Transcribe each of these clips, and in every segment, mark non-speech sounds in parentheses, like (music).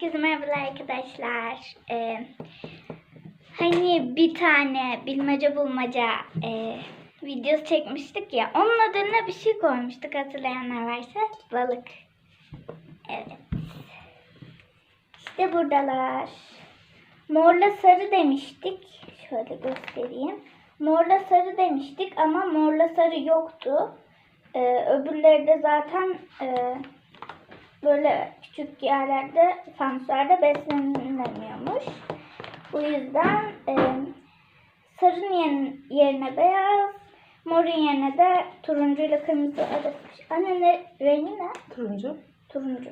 Herkese merhabalar arkadaşlar. Ee, hani bir tane bilmece bulmaca e, videosu çekmiştik ya. Onun adına bir şey koymuştuk hatırlayanlar varsa. Balık. Evet. İşte buradalar. Morla sarı demiştik. Şöyle göstereyim. Morla sarı demiştik ama morla sarı yoktu. Ee, öbürleri de zaten e, böyle küçük yerlerde, fanuslarda beslenilemiyormuş. Bu yüzden e, sarının yerine, beyaz, morun yerine de turuncu ile kırmızı arası. Anne ne, rengi ne? Turuncu. Turuncu.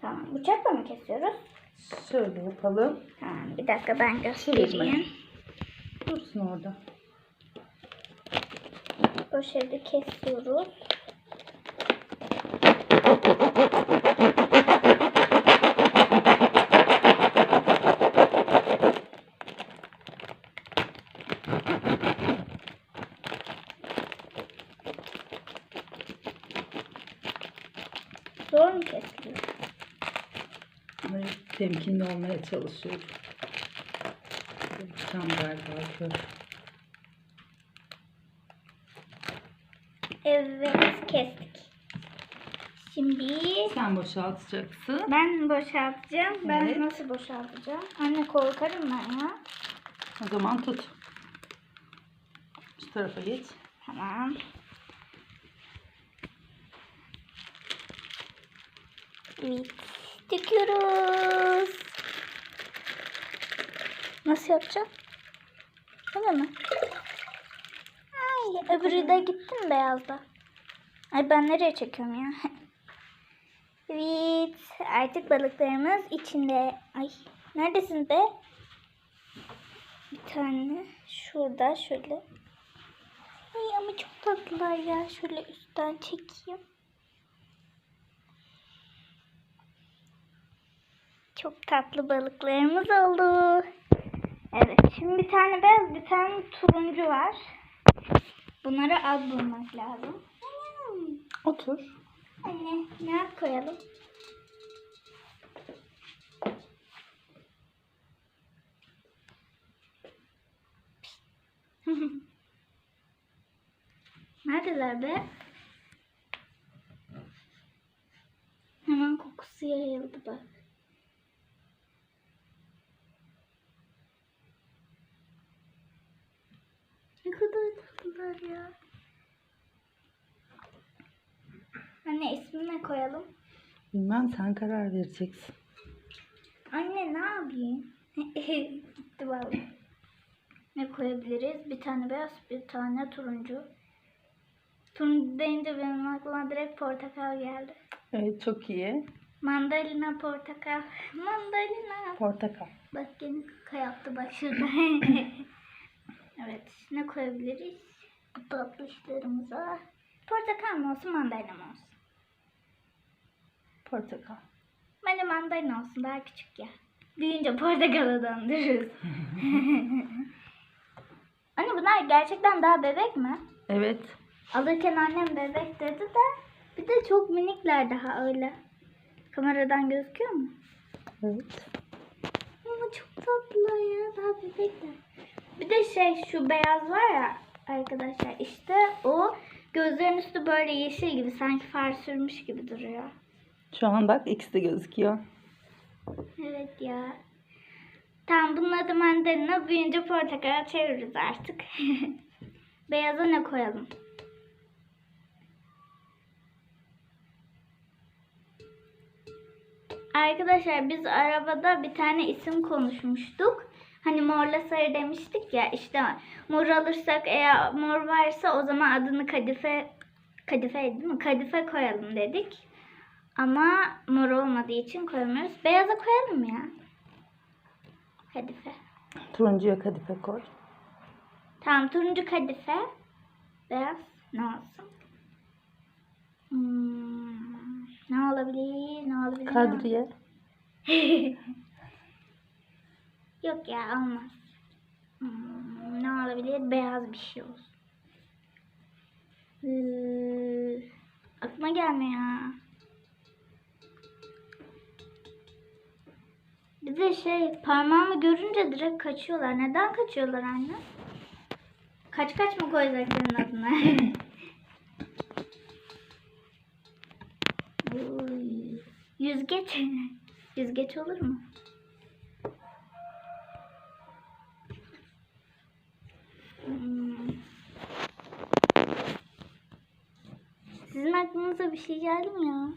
Tamam. Bıçakla mı kesiyoruz? Şöyle yapalım. Tamam. Bir dakika ben göstereyim. Dursun orada. Bu şekilde kesiyoruz. Zor mu kesiliyor? Böyle temkinli olmaya çalışıyorum. Tam galiba kör. Evet kestik. Şimdi Sen boşaltacaksın. ben boşaltacağım. Ben Evet. nasıl boşaltacağım? Anne korkarım ben ya. O zaman tut. Şu tarafa geç. Tamam. Evet. Döküyoruz. Nasıl yapacağım? Öyle mi? Ay, öbürü de gitti mi beyazda? Ay ben nereye çekiyorum ya? (laughs) evet. Artık balıklarımız içinde. Ay neredesin be? Bir tane şurada şöyle. Ay ama çok tatlılar ya. Şöyle üstten çekeyim. Çok tatlı balıklarımız oldu. Evet. Şimdi bir tane beyaz, bir tane turuncu var. Bunlara ad bulmak lazım. Otur. Anne ne koyalım? (laughs) Neredeler be? Hemen kokusu yayıldı bak. Ne kadar tatlılar ya. Anne ismini ne koyalım? Bilmem sen karar vereceksin. Anne ne yapayım? (laughs) Gitti vallahi. Ne koyabiliriz? Bir tane beyaz, bir tane turuncu. Turuncu deyince benim aklıma direkt portakal geldi. Evet çok iyi. Mandalina, portakal. (laughs) Mandalina. Portakal. Bak yine kaka yaptı bak şurada. (laughs) evet. Ne koyabiliriz? Bu tatlı işlerimize. Portakal mı olsun, mandalina mı olsun? Portakal. Bence mandalina olsun. Daha küçük ya. Büyüyünce portakala döndürürüz. (laughs) Anne bunlar gerçekten daha bebek mi? Evet. Alırken annem bebek dedi de bir de çok minikler daha öyle. Kameradan gözüküyor mu? Evet. Ama çok tatlılar ya daha bebekler. Bir de şey şu beyaz var ya arkadaşlar işte o gözlerin üstü böyle yeşil gibi sanki far sürmüş gibi duruyor. Şu an bak ikisi de gözüküyor. Evet ya. Tamam bunun adı mandalina. Büyüyünce portakala çeviririz artık. (laughs) Beyaza ne koyalım? Arkadaşlar biz arabada bir tane isim konuşmuştuk. Hani morla sarı demiştik ya işte mor alırsak eğer mor varsa o zaman adını kadife kadife değil mi? Kadife koyalım dedik. Ama mor olmadığı için koyamıyoruz. Beyaza koyalım ya. Kadife. Turuncuya kadife koy. Tamam turuncu kadife. Beyaz ne olsun? Hmm, ne olabilir? Ne olabilir? Kadriye. (laughs) Yok ya olmaz. Hmm, ne olabilir? Beyaz bir şey olsun. Ee, aklıma gelmiyor. Bir de şey parmağımı görünce direkt kaçıyorlar. Neden kaçıyorlar anne? Kaç kaç mı koyacak senin adına? (laughs) Yüzgeç. Yüzgeç olur mu? Hmm. Sizin aklınıza bir şey geldi mi ya?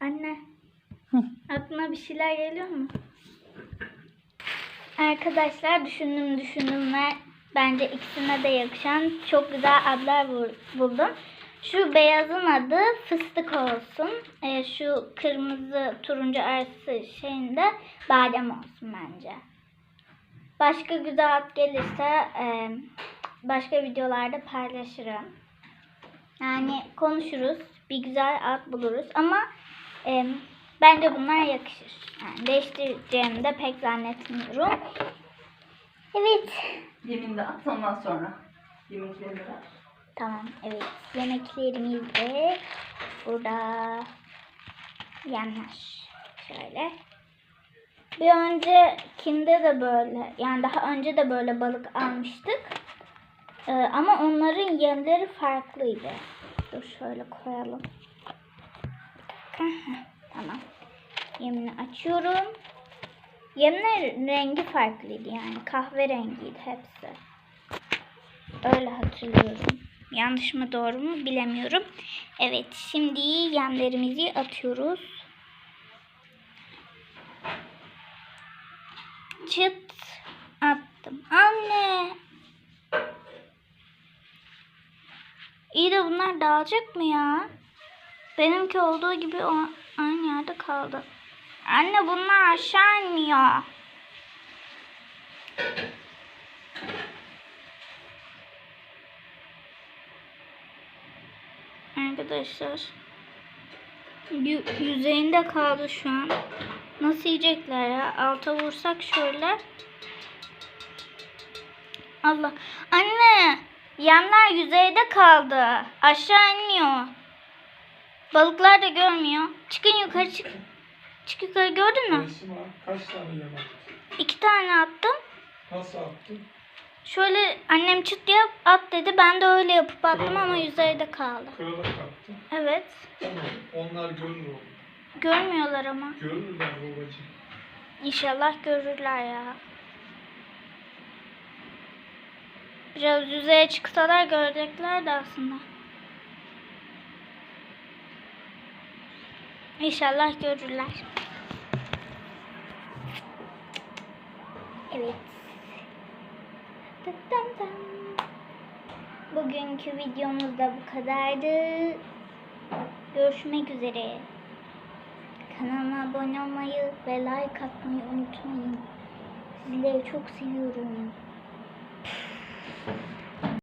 Anne. Bir şeyler geliyor mu? Arkadaşlar düşündüm düşündüm ve bence ikisine de yakışan çok güzel adlar bul- buldum. Şu beyazın adı fıstık olsun. Ee, şu kırmızı turuncu arası şeyinde badem olsun bence. Başka güzel ad gelirse e, başka videolarda paylaşırım. Yani konuşuruz. Bir güzel ad buluruz. Ama e, bence bunlar yakışır. Yani değiştireceğimi de pek zannetmiyorum. Evet. Yemin de at ondan sonra. Yemeklerini ver. Tamam. Evet. Yemeklerimiz de burada yemler. Şöyle. Bir öncekinde de böyle yani daha önce de böyle balık almıştık. Ee, ama onların yemleri farklıydı. Dur şöyle koyalım. Bir dakika. Tamam. Yemini açıyorum. Yemlerin rengi farklıydı yani. Kahverengiydi hepsi. Öyle hatırlıyorum. Yanlış mı doğru mu bilemiyorum. Evet şimdi yemlerimizi atıyoruz. Çıt attım. Anne. İyi de bunlar dağılacak mı ya? Benimki olduğu gibi o aynı yerde kaldı. Anne bunlar aşağı inmiyor. Arkadaşlar yü- yüzeyinde kaldı şu an. Nasıl yiyecekler ya? Alta vursak şöyle. Allah. Anne! Yemler yüzeyde kaldı. Aşağı inmiyor. Balıklar da görmüyor. Çıkın yukarı çık. Çık yukarı gördün mü? Kaç tane yemek? İki tane attım. Nasıl attın? Şöyle annem çıt diye at dedi. Ben de öyle yapıp attım ama yüzeyde kaldı. Kırılık attın. Evet. Tamam. Onlar görür oğlum. Görmüyorlar ama. Görürler babacığım. İnşallah görürler ya. Biraz yüzeye çıksalar görecekler de aslında. İnşallah görürler. Evet. Bugünkü videomuz da bu kadardı. Görüşmek üzere. Kanalıma abone olmayı ve like atmayı unutmayın. Sizleri çok seviyorum.